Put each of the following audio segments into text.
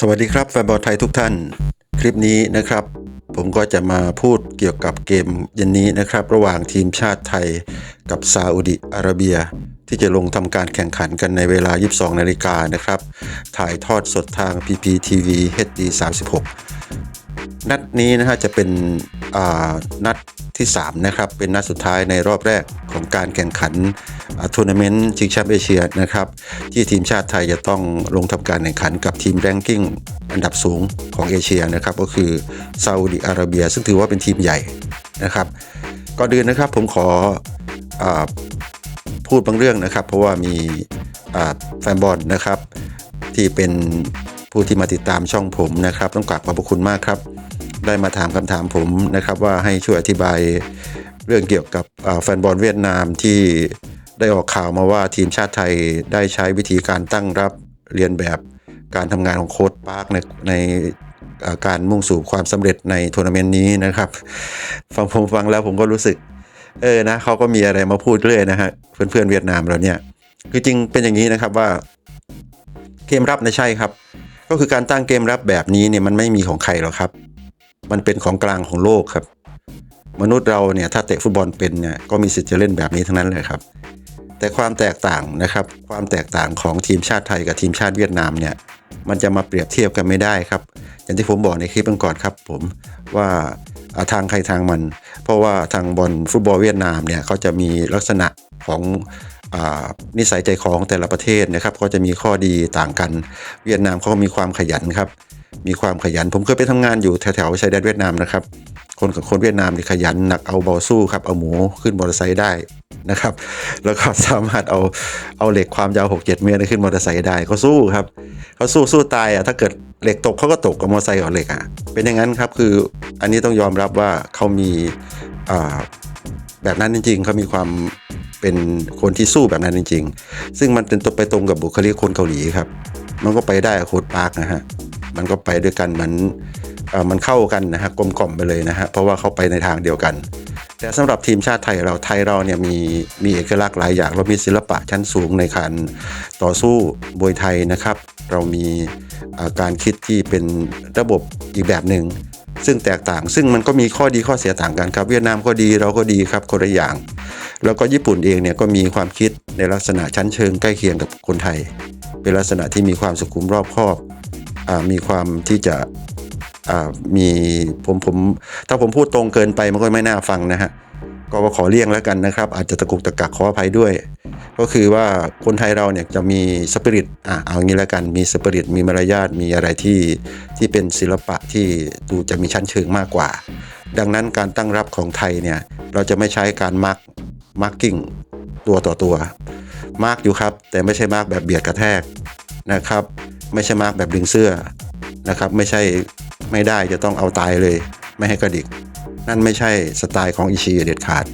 สวัสดีครับแฟนบอลไทยทุกท่าน คลิปนี้นะครับ ผมก็จะมาพูดเกี่ยวกับเกมเย็นนี้นะครับ ระหว่างทีมชาติไทยกับซาอุดิอาระเบีย ที่จะลงทำการแข่งขันกันในเวลา 22 นาฬิกานะครับ ถ่ายทอดสดทาง PPTV HD 36 นัดนี้นะฮะจะเป็นนัดที่ 3 นะครับ เป็นนัดสุดท้ายในรอบแรกของการแข่งขันทัวร์นาเมนต์ชิงแชมป์เอเชียนะครับ ที่ทีมชาติไทยจะต้องลงทำการแข่งขันกับทีมแรงกิ้งอันดับสูงของเอเชียนะครับ ก็คือซาอุดิอาระเบีย ซึ่งถือว่าเป็นทีมใหญ่นะครับก่อนอื่นนะครับผมขออพูดบางเรื่องนะครับ เพราะว่ามีแฟนบอลนะครับที่เป็นผู้ที่มาติดตามช่องผมนะครับ ต้องกราบขอบพระคุณมากครับ ได้มาถามคำถามผมนะครับว่าให้ช่วยอธิบายเรื่องเกี่ยวกับแฟนบอลเวียดนามที่ได้ออกข่าวมาว่าทีมชาติไทยได้ใช้วิธีการตั้งรับเรียนแบบการทำงานของโค้ชปาร์คในในการมุ่งสู่ความสำเร็จในทัวร์นาเมนต์นี้นะครับ ฟังผมฟังแล้วผมก็รู้สึก เออนะเขาก็มีอะไรมาพูดเรื่อยนะฮะเพื่อนๆเวียดนามเราเนี่ย คือจริงเป็นอย่างนี้นะครับว่า เกมรับนะใช่ครับ ก็คือการตั้งเกมรับแบบนี้เนี่ยมันไม่มีของใครหรอกครับ มันเป็นของกลางของโลกครับ มนุษย์เราเนี่ยถ้าเตะฟุตบอลเป็นเนี่ยก็มีสิทธิ์จะเล่นแบบนี้ทั้งนั้นเลยครับ แต่ความแตกต่างนะครับความแตกต่างของทีมชาติไทยกับทีมชาติเวียดนามเนี่ยมันจะมาเปรียบเทียบกันไม่ได้ครับ อย่างที่ผมบอกในคลิปก่อนครับ ผมว่าทางใครทางมัน เพราะว่าทางบอลฟุตบอลเวียดนามเนี่ยเขาจะมีลักษณะของอนิสัยใจคอของแต่ละประเทศนะครับ ก็จะมีข้อดีต่างกัน เวียดนามเขาก็มีความขยันครับ มีความขยัน ผมเคยไปทำงานอยู่แถวๆชายแดนเวียดนามนะครับ คนกับคนเวียดนามนี่ขยันหนักเอาเบาสู้ครับ เอาหมูขึ้นมอเตอร์ไซค์ได้นะครับ แล้วก็สามารถเอาเอาเหล็กความยาว 6 7 เมตรขึ้นมอเตอร์ไซค์ได้เขาสู้ครับเขาสู้สู้ตายอะถ้าเกิดเหล็กตกเขาก็ตกกับมอเตอร์ไซค์กับเหล็กอะเป็นอย่างนั้นครับคืออันนี้ต้องยอมรับว่าเขามีอ่าแบบนั้นจริงๆเขามีความเป็นคนที่สู้แบบนั้นจริง ๆ ซึ่งมันเป็นตัวไปตรงกับบุคลิกคนเกาหลีครับ มันก็ไปได้โค้ดปากนะฮะ มันก็ไปด้วยกันเหมือนมันเข้ากันนะฮะกลมกล่อมไปเลยนะฮะเพราะว่าเขาไปในทางเดียวกัน แต่สำหรับทีมชาติไทยเราไทยเราเนี่ยมีมีเอกลักษณ์หลายอย่างเรามีศิลปะชั้นสูงในการต่อสู้มวยไทยนะครับ เรามีการคิดที่เป็นระบบอีกแบบหนึ่งซึ่งแตกต่าง ซึ่งมันก็มีข้อดีข้อเสียต่างกันครับเวียดนามก็ดีเราก็ดีครับคนละอย่าง แล้วก็ญี่ปุ่นเองเนี่ยก็มีความคิดในลักษณะชั้นเชิงใกล้เคียงกับคนไทย เป็นลักษณะที่มีความสุขุมรอบคอบ มีความที่จะมีผมผมถ้าผมพูดตรงเกินไปมันก็ไม่น่าฟังนะฮะก็ขอเลี่ยงแล้วกันนะครับ อาจจะตะกุกตะกักขออภัยด้วย ก็คือว่าคนไทยเราเนี่ยจะมีสปิริตอะเอางี้แล้วกันมีสปิริตมีมารยาทมีอะไรที่ที่เป็นศิลปะที่ดูจะมีชั้นเชิงมากกว่า ดังนั้นการตั้งรับของไทยเนี่ยเราจะไม่ใช้การมาร์กมาร์กิ้งตัวต่อตัวมาร์กอยู่ครับ แต่ไม่ใช่มาร์กแบบเบียดกระแทกนะครับ ไม่ใช่มาร์กแบบดึงเสื้อนะครับ ไม่ใช่ไม่ได้จะต้องเอาตายเลย ไม่ให้กระดิก นั่นไม่ใช่สไตล์ของอิชิเด็ดขาด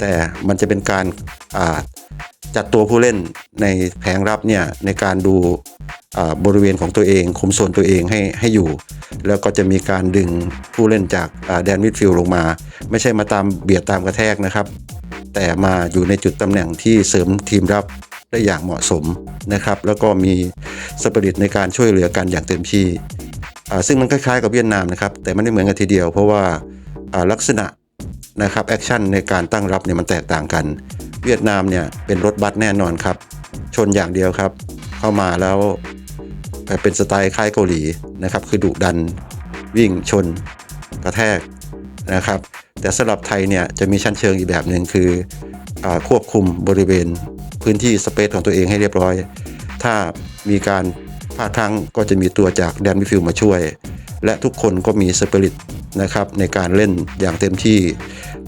แต่มันจะเป็นการาจัดตัวผู้เล่นในแผงรับเนี่ยในการดูบริเวณของตัวเอง คุมโซนตัวเองให้ให้อยู่ แล้วก็จะมีการดึงผู้เล่นจากาแดนมิดฟิลด์ลงมา ไม่ใช่มาตามเบียดตามกระแทกนะครับ แต่มาอยู่ในจุดตำแหน่งที่เสริมทีมรับได้อย่างเหมาะสมนะครับ แล้วก็มีสปิริตในการช่วยเหลือกันอย่างเต็มที่อ่าซึ่งมันคล้ายๆกับเวียดนามนะครับ แต่ไม่ได้เหมือนกันทีเดียว เพราะว่าอ่าลักษณะนะครับแอคชั่นในการตั้งรับเนี่ยมันแตกต่างกัน เวียดนามเนี่ยเป็นรถบัสแน่นอนครับ ชนอย่างเดียวครับ เข้ามาแล้วแบบเป็นสไตล์คล้ายเกาหลีนะครับ คือดุดันวิ่งชนกระแทกนะครับ แต่สำหรับไทยเนี่ยจะมีชั้นเชิงอีกแบบหนึ่งคืออควบคุมบริเวณพื้นที่สเปซของตัวเองให้เรียบร้อย ถ้ามีการพลาดพลั้งก็จะมีตัวจากแดนมิฟิลมาช่วย และทุกคนก็มีสปิริตนะครับในการเล่นอย่างเต็มที่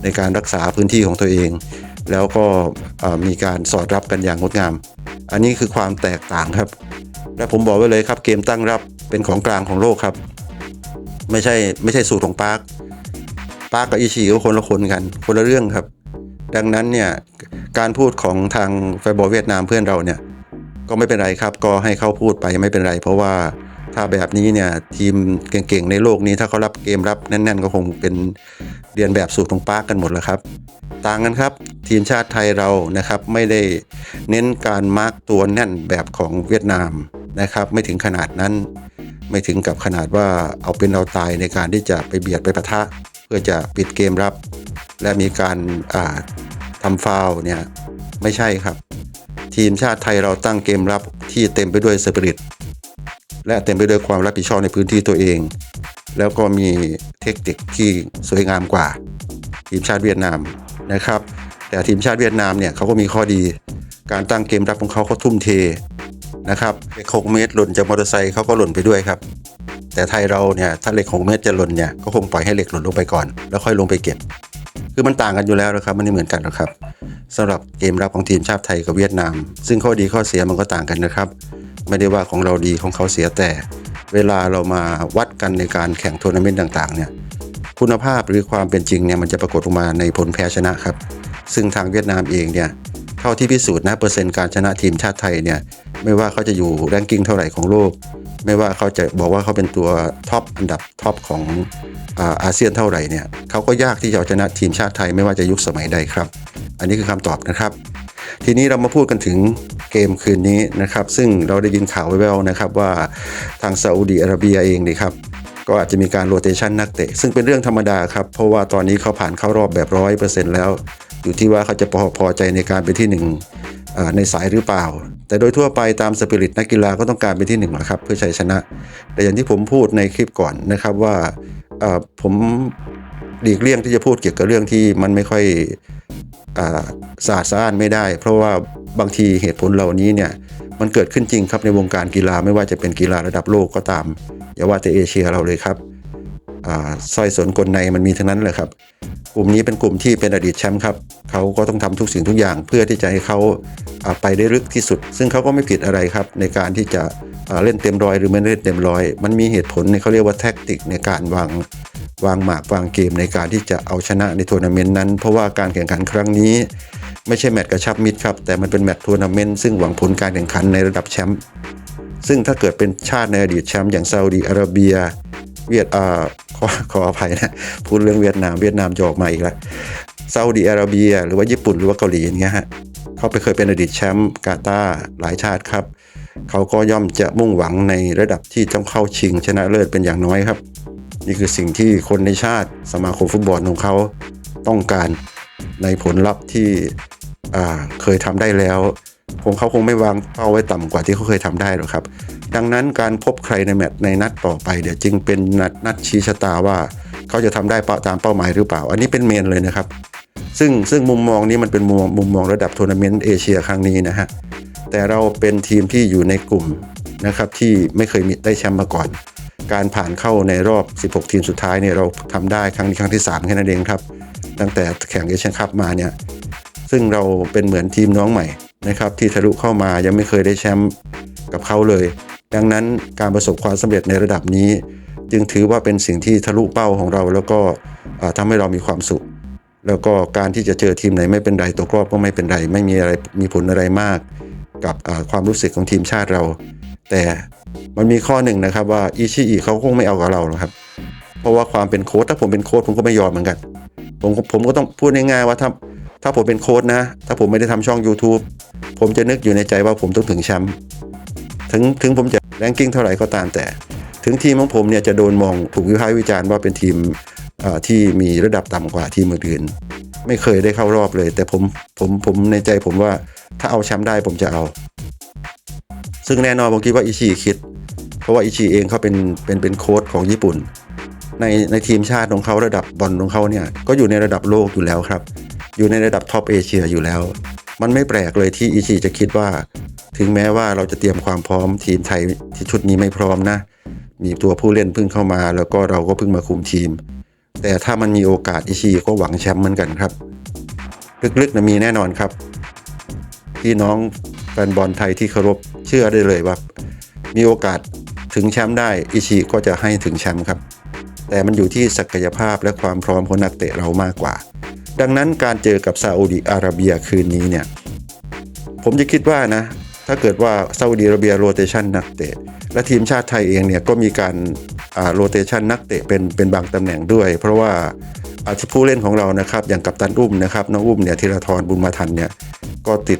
ในการรักษาพื้นที่ของตัวเอง แล้วก็มีการสอดรับกันอย่างงดงาม อันนี้คือความแตกต่างครับ และผมบอกไว้เลยครับเกมตั้งรับเป็นของกลางของโลกครับ ไม่ใช่ไม่ใช่สูตรของปาร์ค ปาร์คกับอิชิก็คนละคนกัน คนละเรื่องครับ ดังนั้นเนี่ยการพูดของทางไฟบอลเวียดนามเพื่อนเราเนี่ยก็ไม่เป็นไรครับ ก็ให้เขาพูดไปไม่เป็นไร เพราะว่าถ้าแบบนี้เนี่ยทีมเก่งๆในโลกนี้ถ้าเขารับเกมรับแน่น ๆ ก็คงเป็นเรียนแบบสูตรของปาร์คกันหมดแล้วครับ ต่างกันครับทีมชาติไทยเรานะครับไม่ได้เน้นการมาร์กตัวแน่นแบบของเวียดนามนะครับ ไม่ถึงขนาดนั้น ไม่ถึงกับขนาดว่าเอาเป็นเอาตายในการที่จะไปเบียดไปปะทะ พื่อจะปิดเกมรับ และมีการาทำฟาวเนี่ยไม่ใช่ครับ ทีมชาติไทยเราตั้งเกมรับที่เต็มไปด้วยสปิริตและเต็มไปด้วยความรับผิดชอบในพื้นที่ตัวเอง แล้วก็มีเทคนิคที่สวยงามกว่า ทีมชาติเวียดนามนะครับ แต่ทีมชาติเวียดนามเนี่ยเขาก็มีข้อดี การตั้งเกมรับของเขาเขาทุ่มเทนะครับหกเมตรหล่นจากมอเตอร์ไซค์เขาก็หล่นไปด้วยครับ แต่ไทยเราเนี่ยถ้าเหล็ก6เมตรจะหล่นเนี่ยก็คงปล่อยให้เหล็กหล่นลงไปก่อน แล้วค่อยลงไปเก็บ คือมันต่างกันอยู่แล้วนะครับมันไม่เหมือนกันหรอกครับสำหรับเกมรับของทีมชาติไทยกับเวียดนาม ซึ่งข้อดีข้อเสียมันก็ต่างกันนะครับ ไม่ได้ว่าของเราดีของเขาเสียแต่ เวลาเรามาวัดกันในการแข่งทัวร์นาเมนต์ต่างๆเนี่ยคุณภาพหรือความเป็นจริงเนี่ยมันจะปรากฏออกมาในผลแพ้ชนะครับ ซึ่งทางเวียดนามเองเนี่ยเท่าที่พิสูจน์นะเปอร์เซ็นต์การชนะทีมชาติไทยเนี่ยไม่ว่าเขาจะอยู่แรงกิ้งเท่าไหร่ของโลก ไม่ว่าเขาจะบอกว่าเขาเป็นตัวท็อปอันดับท็อปของอาอาเซียนเท่าไหร่เนี่ยเขาก็ยากที่จะเอาชนะทีมชาติไทยไม่ว่าจะยุคสมัยใดครับ อันนี้คือคำตอบนะครับ ทีนี้เรามาพูดกันถึงเกมคืนนี้นะครับ ซึ่งเราได้ยินข่าวแว่วๆนะครับว่าทางซาอุดีอาระเบียเองนี่ครับก็อาจจะมีการโรเตชันนักเตะ ซึ่งเป็นเรื่องธรรมดาครับ เพราะว่าตอนนี้เขาผ่านเข้ารอบแบบร้อยเปอร์เซ็นต์แล้ว อยู่ที่ว่าเขาจะพอพอใจในการเป็นที่หนึ่งในสายหรือเปล่า แต่โดยทั่วไปตามสปิริตนักกีฬาก็ต้องการเป็นที่หนึ่งแหละครับเพื่อชัยชนะ แต่อย่างที่ผมพูดในคลิปก่อนนะครับว่าผมหลีกเลี่ยงที่จะพูดเกี่ยวกับเรื่องที่มันไม่ค่อยอสะอาดสะอ้านไม่ได้ เพราะว่าบางทีเหตุผลเหล่านี้เนี่ยมันเกิดขึ้นจริงครับในวงการกีฬาไม่ว่าจะเป็นกีฬาระดับโลกก็ตามอย่าว่าแต่เอเชียเราเลยครับ สร้อยสนกลในมันมีทั้งนั้นเลยครับ กลุ่มนี้เป็นกลุ่มที่เป็นอดีตแชมป์ครับเขาก็ต้องทำทุกสิ่งทุกอย่างเพื่อที่จะให้เขาไปได้ลึกที่สุด ซึ่งเขาก็ไม่ผิดอะไรครับ ในการที่จะเล่นเต็มร้อยหรือไม่เล่นเต็มร้อย มันมีเหตุผลในเขาเรียกว่าแท็กติกในการวางวางหมากวางเกมในการที่จะเอาชนะในทัวร์นาเมนต์นั้น เพราะว่าการแข่งขันครั้งนี้ไม่ใช่แมตช์กระชับมิตรครับแต่มันเป็นแมตช์ทัวร์นาเมนต์ซึ่งหวังผลการแข่งขันในระดับแชมป์ซึ่งถ้าเกิดเป็นชาติในอดีตแชมป์อย่างซาอุดีอาระเบีย เวียดอ่าขอขออภัยนะพูดเรื่องเวียดนามเวียดนามจะออกมาอีกแล้วซาอุดีอาระเบีย หรือว่าญี่ปุ่นหรือว่าเกาหลีอย่างเงี้ยฮะเขาไปเคยเป็นอดีตแชมป์กาตาร์หลายชาติครับ เขาก็ย่อมจะมุ่งหวังในระดับที่ต้องเข้าชิงชนะเลิศเป็นอย่างน้อยครับ นี่คือสิ่งที่คนในชาติสมาคมฟุตบอลของเขาต้องการในผลลัพธ์ที่เคยทำได้แล้ว คงเขาคงไม่วางเป้าไว้ต่ำกว่าที่เขาเคยทำได้หรอกครับ ดังนั้นการพบใครในแมตช์ในนัดต่อไปเดี๋ยวจึงเป็นนัดนัดชี้ชะตาว่า เขาจะทำได้เป้าตามเป้าหมายหรือเปล่า อันนี้เป็นเมนเลยนะครับ ซึ่งซึ่งมุมมองนี้มันเป็นมุมมุมมองระดับทัวร์นาเมนต์เอเชียครั้งนี้นะฮะแต่เราเป็นทีมที่อยู่ในกลุ่มนะครับที่ไม่เคยมีได้แชมป์มาก่อน การผ่านเข้าในรอบ 16 ทีมสุดท้ายเนี่ยเราทำได้ครั้งนี้ครั้งที่ 3 แค่นั้นเองครับ ตั้งแต่แข่งเอเชียนคัพมาเนี่ยซึ่งเราเป็นเหมือนทีมน้องใหม่ นะครับที่ทะลุเข้ามายังไม่เคยได้แชมป์กับเขาเลย ดังนั้นการประสบความสำเร็จในระดับนี้ จึงถือว่าเป็นสิ่งที่ทะลุเป้าของเรา แล้วก็ทำาให้เรามีความสุข แล้วก็การที่จะเจอทีมไหนไม่เป็นไรตกรอบก็ไม่เป็นไร ไม่มีอะไรมีผลอะไรมาก กับความรู้สึกของทีมชาติเรา แต่มันมีข้อหนึ่งนะครับว่าอิชิอิเขาคงไม่เอากับเราหรอกครับเพราะว่าความเป็นโค้ชถ้าผมเป็นโค้ชผมก็ไม่ยอมเหมือนกันผมผมก็ต้องพูดง่ายๆว่าถ้า ถ้าผมเป็นโค้ชนะ ถ้าผมไม่ได้ทำช่อง YouTube ผมจะนึกอยู่ในใจว่าผมต้องถึงแชมป์ถึงถึงผมจะแรงกิ้งเท่าไหร่ก็ตามแต่ ถึงทีมของผมเนี่ยจะโดนมองถูกวิพากษ์วิจารณ์ว่าเป็นทีมที่มีระดับต่ำกว่าทีมอื่นไม่เคยได้เข้ารอบเลย แต่ผมผมผมในใจผมว่าถ้าเอาแชมป์ได้ผมจะเอา ซึ่งแน่นอนผมคิดว่าอิชิคิด เพราะว่าอิชิเองเขาเป็นเป็นเป็นโค้ชของญี่ปุ่น ในในทีมชาติของเขาระดับบอลของเขาเนี่ยก็อยู่ในระดับโลกอยู่แล้วครับ อยู่ในระดับท็อปเอเชียอยู่แล้ว มันไม่แปลกเลยที่อิชิจะคิดว่า ถึงแม้ว่าเราจะเตรียมความพร้อมทีมไทยที่ชุดนี้ไม่พร้อมนะ มีตัวผู้เล่นเพิ่งเข้ามา แล้วก็เราก็เพิ่งมาคุมทีม แต่ถ้ามันมีโอกาสอิชิก็หวังแชมป์เหมือนกันครับ ลึกๆนะมีแน่นอนครับพี่น้องแฟนบอลไทยที่เคารพเชื่อได้เลยว่า มีโอกาสถึงแชมป์ได้อิชิก็จะให้ถึงแชมป์ครับ แต่มันอยู่ที่ศักยภาพและความพร้อมของนักเตะเรามากกว่า ดังนั้นการเจอกับซาอุดิอาระเบียคืนนี้เนี่ย ผมจะคิดว่านะ ถ้าเกิดว่าซาอุดิอาระเบียโรเตชันนักเตะ และทีมชาติไทยเองเนี่ยก็มีการโรเตชันนักเตะเป็นเป็นบางตำแหน่งด้วย เพราะว่าอาชีพผู้เล่นของเรานะครับอย่างกัปตันอุ้มนะครับน้องอุ้มเนี่ยธีรทรบุญมาทันเนี่ยก็ติด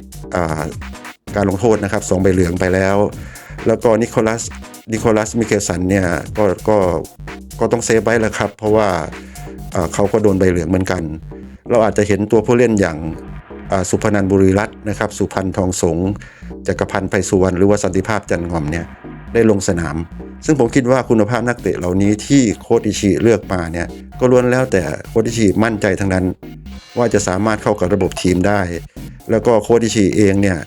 าการลงโทษนะครับสองใบเหลืองไปแล้ว แล้วก็นิโคลัสนิโคลัสมิเคสันเนี่ยก็ก็ก็ต้องเซฟไว้แล้วครับ เพราะว่าเขาก็โดนใบเหลืองเหมือนกัน เราอาจจะเห็นตัวผู้เล่นอย่างสุพนันบุรีรัตน์นะครับ สุพันธ์ทองสงจักรพันธ์ไพสุวรรณหรือว่าสันติภาพจันงอมเนี่ยได้ลงสนาม ซึ่งผมคิดว่าคุณภาพนักเตะเหล่านี้ที่โค้ชอิชิเลือกมาเนี่ยก็ล้วนแล้วแต่โค้ชอิชิมั่นใจทั้งนั้น ว่าจะสามารถเข้ากับระบบทีมได้ แล้วก็โค้ชอิชิเองเนี่ย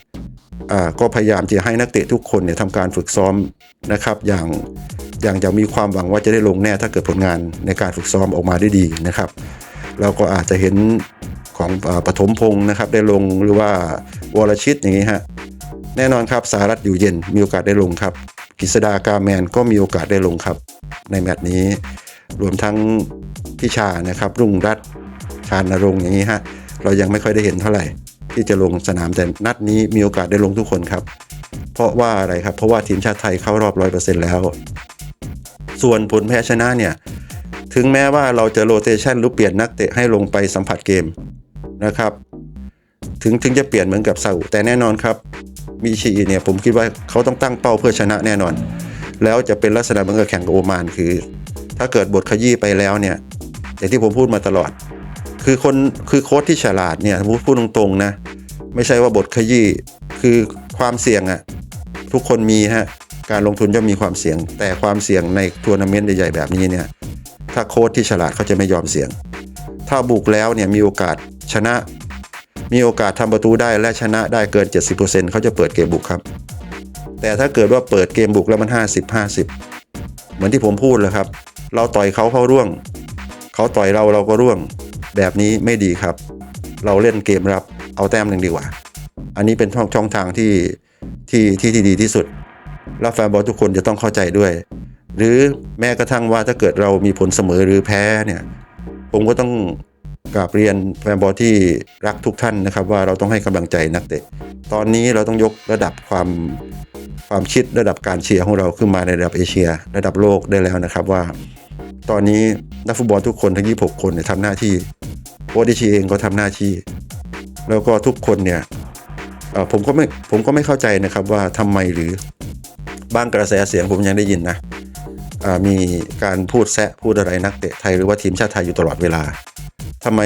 อ่าก็พยายามจะให้นักเตะทุกคนเนี่ยทำการฝึกซ้อมนะครับอย่างอย่างจะมีความหวังว่าจะได้ลงแน่ถ้าเกิดผลงานในการฝึกซ้อมออกมาได้ดีนะครับ เราก็อาจจะเห็นของปฐมพงศ์นะครับได้ลงหรือว่าวรชิตอย่างนี้ฮะแน่นอนครับสารัตอยู่เย็นมีโอกาสได้ลงครับกฤษดากาแมนก็มีโอกาสได้ลงครับ ในแมตช์นี้ รวมทั้งพิชานะครับ รุ่งรัตชาญนรงค์อย่างนี้ฮะเรายังไม่ค่อยได้เห็นเท่าไหร่ ที่จะลงสนามแต่นัดนี้มีโอกาสได้ลงทุกคนครับ เพราะว่าอะไรครับเพราะว่าทีมชาติไทยเข้ารอบร้อยเปอร์เซ็นต์แล้ว ส่วนผลแพ้ชนะเนี่ย ถึงแม้ว่าเราจะโรเตชันหรือเปลี่ยนนักเตะให้ลงไปสัมผัสเกมนะครับ ถึงถึงจะเปลี่ยนเหมือนกับซาอุแต่แน่นอนครับมิชิเนี่ยผมคิดว่าเขาต้องตั้งเป้าเพื่อชนะแน่นอน แล้วจะเป็นลักษณะเหมือนกับแข่งกับโอมานคือ ถ้าเกิดบทขยี้ไปแล้วเนี่ยอย่างที่ผมพูดมาตลอด คือคนคือโค้ชที่ฉลาดเนี่ยพูดพูดตรงๆนะไม่ใช่ว่าบทขยี้คือความเสี่ยงอะทุกคนมีฮะการลงทุนย่อมมีความเสี่ยง แต่ความเสี่ยงในทัวร์นาเมนต์ใหญ่ๆแบบนี้เนี่ย ถ้าโค้ชที่ฉลาดเขาจะไม่ยอมเสี่ยง ถ้าบุกแล้วเนี่ยมีโอกาสชนะ มีโอกาสทำประตูได้และชนะได้เกิน 70%เขาจะเปิดเกมบุกครับ แต่ถ้าเกิดว่าเปิดเกมบุกแล้วมัน 50 50 เหมือนที่ผมพูดเลยครับ เราต่อยเขาเขาร่วง เขาต่อยเราเราก็ร่วง แบบนี้ไม่ดีครับ เราเล่นเกมรับเอาแต้มหนึ่งดีกว่า อันนี้เป็นช่องช่องทางที่ที่ที่ที่ดีที่สุด แล้วแฟนบอลทุกคนจะต้องเข้าใจด้วย หรือแม้กระทั่งว่าถ้าเกิดเรามีผลเสมอหรือแพ้เนี่ยผมก็ต้องกราบเรียนแฟนบอลที่รักทุกท่านนะครับ ว่าเราต้องให้กำลังใจนักเตะ ตอนนี้เราต้องยกระดับความความคิดระดับการเชียร์ของเราขึ้นมาในระดับเอเชีย ระดับโลกได้แล้วนะครับว่า ตอนนี้นักฟุตบอลทุกคนทั้ง 26 คนเนี่ยทำหน้าที่โค้ชดิชีเองก็ทำหน้าที่ แล้วก็ทุกคนเนี่ยผมก็ไม่ผมก็ไม่เข้าใจนะครับว่าทำไมหรือบางกระแสเสียงผมยังได้ยินนะ มีการพูดแซะพูดอะไรนักเตะไทยหรือว่าทีมชาติไทยอยู่ตลอดเวลาทำไม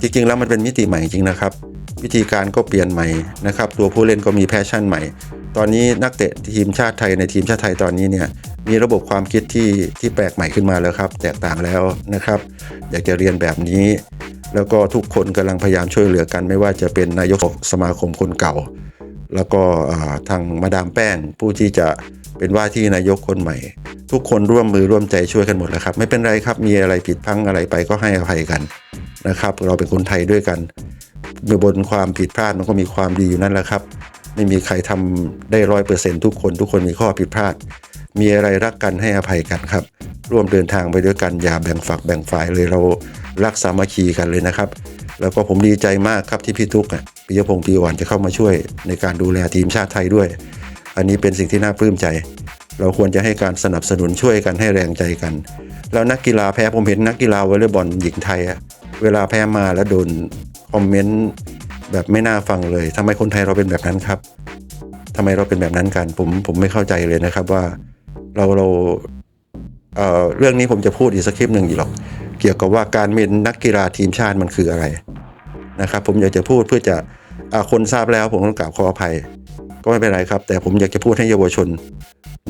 จริงๆแล้วมันเป็นมิติใหม่จริงนะครับ วิธีการก็เปลี่ยนใหม่นะครับ ตัวผู้เล่นก็มีแพชชั่นใหม่ ตอนนี้นักเตะทีมชาติไทยในทีมชาติไทยตอนนี้เนี่ยมีระบบความคิดที่ที่แปลกใหม่ขึ้นมาแล้วครับ แตกต่างแล้วนะครับ อยากจะเรียนแบบนี้ แล้วก็ทุกคนกำลังพยายามช่วยเหลือกัน ไม่ว่าจะเป็นนายกสมาคมคนเก่า แล้วก็ทางมาดามแป้งผู้ที่จะเป็นว่าที่นายกคนใหม่ ทุกคนร่วมมือร่วมใจช่วยกันหมดแล้วครับ ไม่เป็นไรครับมีอะไรผิดพลังอะไรไปก็ให้อภัยกันนะครับ เราเป็นคนไทยด้วยกันบนความผิดพลาดมันก็มีความดีอยู่นั่นแหละครับ ไม่มีใครทำได้ร้อยเปอร์เซ็นทุกคน ทุกคนมีข้อผิดพลาด มีอะไรรักกันให้อภัยกันครับ ร่วมเดินทางไปด้วยกันอย่าแบ่งฝักแบ่งฝ่ายเลยเรารักสามัคคีกันเลยนะครับ แล้วก็ผมดีใจมากครับที่พี่ทุกข์อะ ปิยพงศ์ปีหวานจะเข้ามาช่วยในการดูแลทีมชาติไทยด้วย อันนี้เป็นสิ่งที่น่าปลื้มใจ เราควรจะให้การสนับสนุนช่วยกันให้แรงใจกัน แล้วนักกีฬาแพ้ผมเห็นนักกีฬาวอลเลย์บอลหญิงไทยอะเวลาแพ้มาแล้วโดนคอมเมนต์แบบไม่น่าฟังเลยทำไมคนไทยเราเป็นแบบนั้นครับทำไมเราเป็นแบบนั้นกัน ผมผมไม่เข้าใจเลยนะครับว่าเราเราเอ่อเรื่องนี้ผมจะพูดอีกสักคลิปหนึ่งอยู่หรอก เกี่ยวกับว่าการเป็นนักกีฬาทีมชาติมันคืออะไรนะครับ ผมอยากจะพูดเพื่อจะ คนทราบแล้วผมต้องกราบขออภัย ก็ไม่เป็นไรครับ แต่ผมอยากจะพูดให้เยาวชน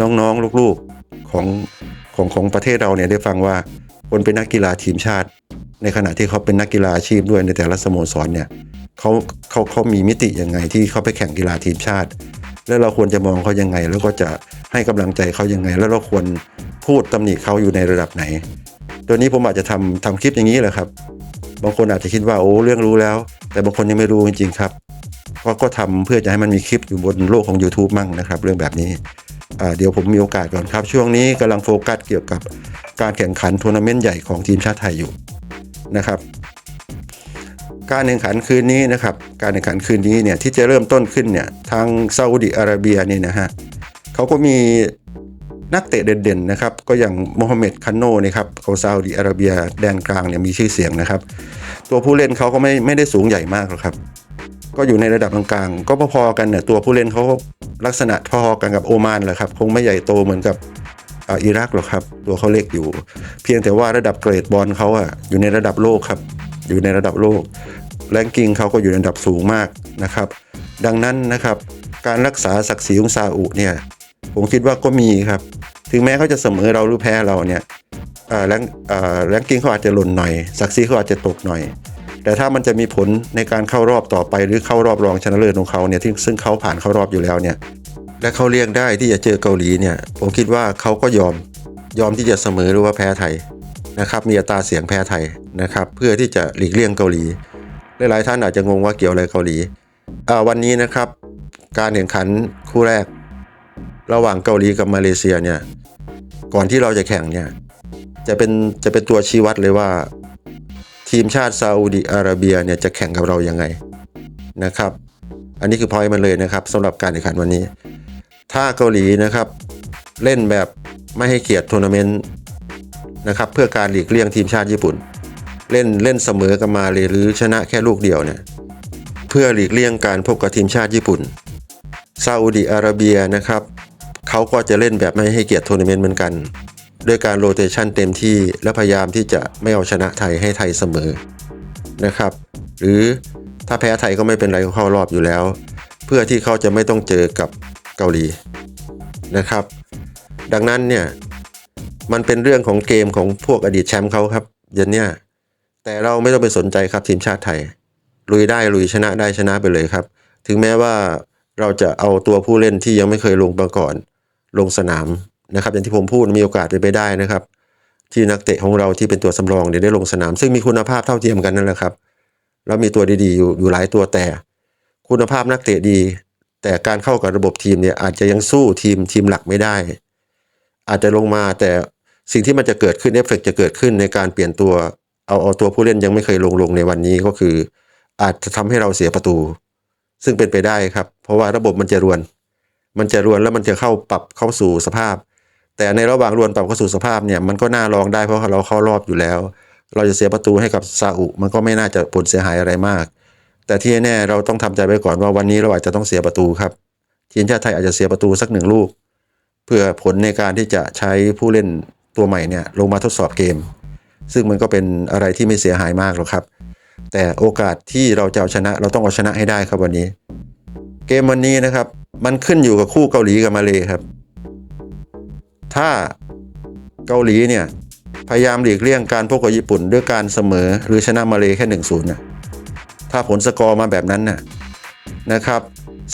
น้องๆลูกๆของของของประเทศเราเนี่ยได้ฟังว่าคนเป็นนักกีฬาทีมชาติ ในขณะที่เขาเป็นนักกีฬาอาชีพด้วยในแต่ละสโมสรเนี่ยเขาเขาเขามีมิติยังไงที่เขาไปแข่งกีฬาทีมชาติ แล้วเราควรจะมองเขายังไง แล้วก็จะให้กำลังใจเขายังไง แล้วเราควรพูดตำหนิเขาอยู่ในระดับไหน ตัวนี้ผมอาจจะทำทำคลิปอย่างนี้แหละครับ บางคนอาจจะคิดว่าโอ้เรื่องรู้แล้ว แต่บางคนยังไม่รู้จริงๆครับ ก็ก็ทำเพื่อจะให้มันมีคลิปอยู่บนโลกของ YouTube มั่งนะครับ เรื่องแบบนี้เดี๋ยวผมมีโอกาสก่อนครับ ช่วงนี้กำลังโฟกัสเกี่ยวกับการแข่งขันทัวร์นาเมนต์ใหญ่ของทีมชาติไทยอยู่นะครับ การแข่งขันคืนนี้นะครับ การแข่งขันคืนนี้เนี่ยที่จะเริ่มต้นขึ้นเนี่ยทางซาอุดิอาระเบียเนี่ยนะฮะเขาก็มีนักเตะเด่นๆนะครับ ก็อย่างโมฮัมเหม็ดคันโนนะครับของซาอุดิอาระเบียแดนกลางเนี่ยมีชื่อเสียงนะครับ ตัวผู้เล่นเขาก็ไม่ไม่ได้สูงใหญ่มากหรอกครับ ก็อยู่ในระดับกลางๆ ก็พอๆกันเนี่ยตัวผู้เล่นเขาลักษณะพอๆกันกับโอมานแหละครับ คงไม่ใหญ่โตเหมือนกับอิรักหรอกครับ ตัวเขาเล็กอยู่ เพียงแต่ว่าระดับเกรดบอลเขาอะอยู่ในระดับโลกครับ อยู่ในระดับโลกแรงกิ้งเขาก็อยู่ในระดับสูงมากนะครับ ดังนั้นนะครับ การรักษาศักดิ์ศรีของซาอุเนี่ย ผมคิดว่าก็มีครับ ถึงแม้เขาจะเสมอเราหรือแพ้เราเนี่ยแรงแรงกิ้งเขาอาจจะหล่นหน่อยศักดิ์ศรีเขาอาจจะตกหน่อย แต่ถ้ามันจะมีผลในการเข้ารอบต่อไปหรือเข้ารอบรองชนะเลิศของเขาเนี่ยที่ซึ่งเขาผ่านเข้ารอบอยู่แล้วเนี่ยและเขาเลี่ยงได้ที่จะเจอเกาหลีเนี่ยผมคิดว่าเขาก็ยอมยอมที่จะเสมอหรือว่าแพ้ไทยนะครับมีอัตราเสียงแพ้ไทยนะครับเพื่อที่จะหลีกเลี่ยงเกาหลี หลายๆท่านอาจจะงงว่าเกี่ยวอะไรเกาหลีวันนี้นะครับการแข่งขันคู่แรก ระหว่างเกาหลีกับมาเลเซียเนี่ยก่อนที่เราจะแข่งเนี่ยจะเป็นจะเป็นตัวชี้วัดเลยว่า ทีมชาติซาอุดิอาระเบียเนี่ยจะแข่งกับเรายังไงนะครับ อันนี้คือพอยมันเลยนะครับสำหรับการแข่งขันวันนี้ ถ้าเกาหลีนะครับเล่นแบบไม่ให้เกียรติทัวร์นาเมนต์นะครับเพื่อการหลีกเลี่ยงทีมชาติญี่ปุ่น เล่นเล่นเสมอกับมาเลยหรือชนะแค่ลูกเดียวเนี่ยเพื่อหลีกเลี่ยงการพบกับทีมชาติญี่ปุ่นซาอุดิอาระเบียนะครับเขาก็จะเล่นแบบไม่ให้เกียรติทัวร์นาเมนต์เหมือนกัน ด้วยการโรเตชันเต็มที่และพยายามที่จะไม่เอาชนะไทยให้ไทยเสมอนะครับ หรือถ้าแพ้ไทยก็ไม่เป็นไรเขาเข้ารอบอยู่แล้ว เพื่อที่เขาจะไม่ต้องเจอกับเกาหลีนะครับ ดังนั้นเนี่ยมันเป็นเรื่องของเกมของพวกอดีตแชมป์เขาครับย็นเนี่ยแต่เราไม่ต้องไปสนใจครับทีมชาติไทย ลุยได้ลุยชนะได้ชนะไปเลยครับ ถึงแม้ว่าเราจะเอาตัวผู้เล่นที่ยังไม่เคยลงมาก่อน ลงสนาม นะครับ อย่างที่ผมพูดมีโอกาสเป็นไปได้นะครับ ที่นักเตะของเราที่เป็นตัวสำรองเนี่ยได้ลงสนาม ซึ่งมีคุณภาพเท่าเทียมกันนั่นแหละครับแล้วมีตัวดีๆอยู่อยู่หลายตัวแต่ คุณภาพนักเตะดี แต่การเข้ากับระบบทีมเนี่ยอาจจะยังสู้ทีมทีมหลักไม่ได้ อาจจะลงมาแต่สิ่งที่มันจะเกิดขึ้นเอฟเฟกจะเกิดขึ้นในการเปลี่ยนตัวเอาเอาตัวผู้เล่นยังไม่เคยลงลงในวันนี้ก็คือ อาจจะทำให้เราเสียประตู ซึ่งเป็นไปได้ครับ เพราะว่าระบบมันจะรวน มันจะรวนแล้วมันจะเข้าปรับเข้าสู่สภาพ แต่ในระหว่างรวนปรับเข้าสู่สภาพเนี่ยมันก็น่าลองได้เพราะเราเข้ารอบอยู่แล้ว เราจะเสียประตูให้กับซาอุมันก็ไม่น่าจะผลเสียหายอะไรมาก แต่ที่แน่เราต้องทำใจไว้ก่อนว่าวันนี้เราอาจจะต้องเสียประตูครับทีมชาติไทยอาจจะเสียประตูสักหนึ่งลูก เพื่อผลในการที่จะใช้ผู้เล่นตัวใหม่เนี่ยลงมาทดสอบเกม ซึ่งมันก็เป็นอะไรที่ไม่เสียหายมากหรอกครับ แต่โอกาสที่เราจะเอาชนะเราต้องเอาชนะให้ได้ครับวันนี้ เกมวันนี้นะครับ มันขึ้นอยู่กับคู่เกาหลีกับมาเลครับ ถ้าเกาหลีเนี่ยพยายามหลีกเลี่ยงการพบกับญี่ปุ่นด้วยการเสมอหรือชนะมาเลแค่หนึ่งศูนย์นะถ้าผลสกอร์มาแบบนั้นน่ะนะครับ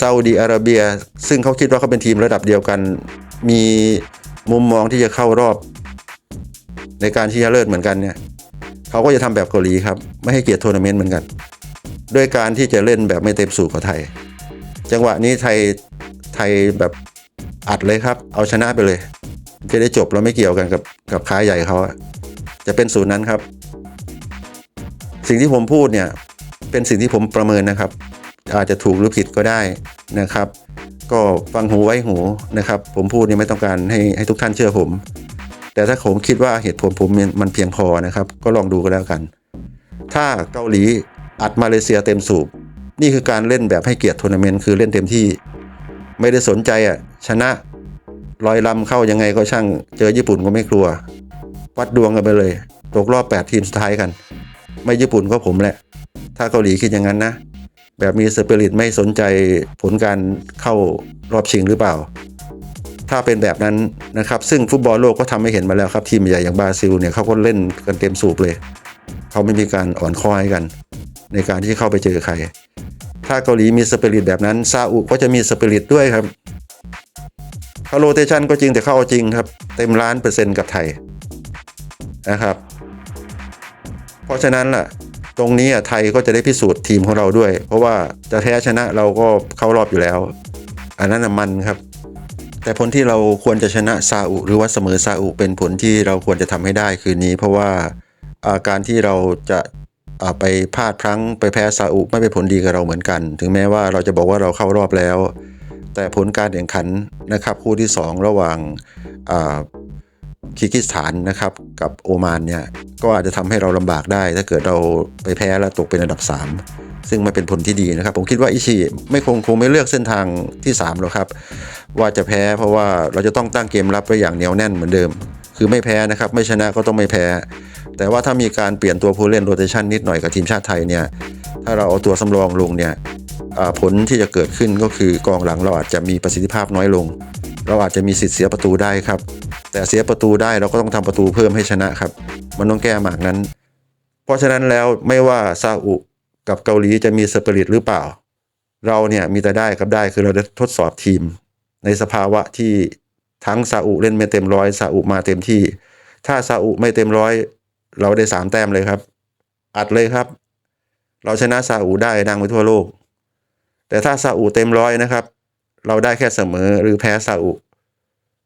ซาอุดีอาระเบียซึ่งเขาคิดว่าเขาเป็นทีมระดับเดียวกัน มีมุมมองที่จะเข้ารอบ ในการที่จะเลิศเหมือนกันเนี่ยเขาก็จะทำแบบเกาหลีครับ ไม่ให้เกียรติทัวร์นาเมนต์เหมือนกัน ด้วยการที่จะเล่นแบบไม่เต็มสูบของไทย จังหวะนี้ไทยไทยแบบอัดเลยครับ เอาชนะไปเลย จะได้จบแล้วไม่เกี่ยวกันกับกับค้าใหญ่เขาจะเป็นศูนย์นั้นครับ สิ่งที่ผมพูดเนี่ยเป็นสิ่งที่ผมประเมินนะครับ อาจจะถูกหรือผิดก็ได้นะครับ ก็ฟังหูไว้หูนะครับ ผมพูดนี่ไม่ต้องการให้ให้ทุกท่านเชื่อผม แต่ถ้าผมคิดว่าเหตุผลผมมันเพียงพอนะครับ ก็ลองดูกันแล้วกัน ถ้าเกาหลีอัดมาเลเซียเต็มสูบนี่คือการเล่นแบบให้เกียรติทัวร์นาเมนต์คือเล่นเต็มที่ ไม่ได้สนใจอะชนะ ลอยลำเข้ายังไงก็ช่าง เจอญี่ปุ่นก็ไม่กลัว วัดดวงกันไปเลย ตกรอบ 8 ทีมสุดท้ายกัน ไม่ญี่ปุ่นก็ผมแหละ ถ้าเกาหลีคิดอย่างนั้นนะ แบบมีสปิริตไม่สนใจผลการเข้ารอบชิงหรือเปล่า ถ้าเป็นแบบนั้นนะครับ ซึ่งฟุตบอลโลกก็ทำให้เห็นมาแล้วครับ ทีมใหญ่อย่างบราซิลเนี่ยเขาก็เล่นกันเต็มสูบเลย เขาไม่มีการอ่อนค้อยกัน ในการที่เข้าไปเจอใคร ถ้าเกาหลีมีสปิริตแบบนั้นซาอุก็จะมีสปิริตด้วยครับ เขาโรเตชันก็จริงแต่เขาเอาจริงครับ เต็มล้านเปอร์เซ็นต์กับไทยนะครับ เพราะฉะนั้นล่ะ ตรงนี้อะไทยก็จะได้พิสูจน์ทีมของเราด้วย เพราะว่าจะแพ้ชนะเราก็เข้ารอบอยู่แล้ว อันนั้นน่ะมันครับ แต่ผลที่เราควรจะชนะซาอุหรือว่าเสมอซาอุเป็นผลที่เราควรจะทำให้ได้คืนนี้ เพราะว่าอาการที่เราจะาไปพลาดพลั้งไปแพ้ซาอุไม่เป็นผลดีกับเราเหมือนกัน ถึงแม้ว่าเราจะบอกว่าเราเข้ารอบแล้ว แต่ผลการแข่งขันนะครับคู่ที่ 2 ระหว่างคีร์กิสถานนะครับกับโอมานเนี่ยก็อาจจะทำให้เราลำบากได้ ถ้าเกิดเราไปแพ้แล้วตกเป็นอันดับ 3 ซึ่งมันเป็นผลที่ดีนะครับ ผมคิดว่าอิชิไม่คงคงไม่เลือกเส้นทางที่3หรอกครับ ว่าจะแพ้เพราะว่าเราจะต้องตั้งเกมรับไว้อย่างเหนียวแน่นเหมือนเดิม คือไม่แพ้นะครับไม่ชนะก็ต้องไม่แพ้ แต่ว่าถ้ามีการเปลี่ยนตัวผู้เล่นโรเตชันนิดหน่อยกับทีมชาติไทยเนี่ยถ้าเราเอาตัวสำรองลงเนี่ย ผลที่จะเกิดขึ้นก็คือกองหลังเราอาจจะมีประสิทธิภาพน้อยลง เราอาจจะมีสิทธิ์เสียประตูได้ครับ แต่เสียประตูได้เราก็ต้องทำประตูเพิ่มให้ชนะครับ มันต้องแก้หมากนั้น เพราะฉะนั้นแล้วไม่ว่าซาอุกับเกาหลีจะมีสปิริตหรือเปล่า เราเนี่ยมีแต่ได้กับได้คือเราได้ทดสอบทีม ในสภาวะที่ทั้งซาอุเล่นไม่เต็มร้อยซาอุมาเต็มที่ ถ้าซาอุไม่เต็มร้อยเราได้สามแต้มเลยครับ อัดเลยครับ เราชนะซาอุได้ดังไปทั่วโลก แต่ถ้าซาอุเต็มร้อยนะครับ เราได้แค่เสมอหรือแพ้ซาอุ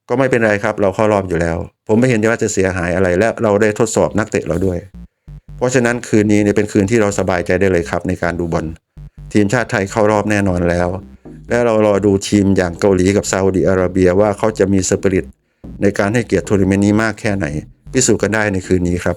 ก็ไม่เป็นไรครับ เราเข้ารอบอยู่แล้ว ผมไม่เห็นว่าจะเสียหายอะไร และเราได้ทดสอบนักเตะเราด้วย เพราะฉะนั้นคืนนี้เนี่ยเป็นคืนที่เราสบายใจได้เลยครับ ในการดูบอลทีมชาติไทยเข้ารอบแน่นอนแล้ว และเรารอดูทีมอย่างเกาหลีกับซาอุดิอาระเบียว่าเขาจะมีสปิริตในการให้เกียรติทัวร์นาเมนต์นี้มากแค่ไหนพิสูจน์กันได้ในคืนนี้ครับ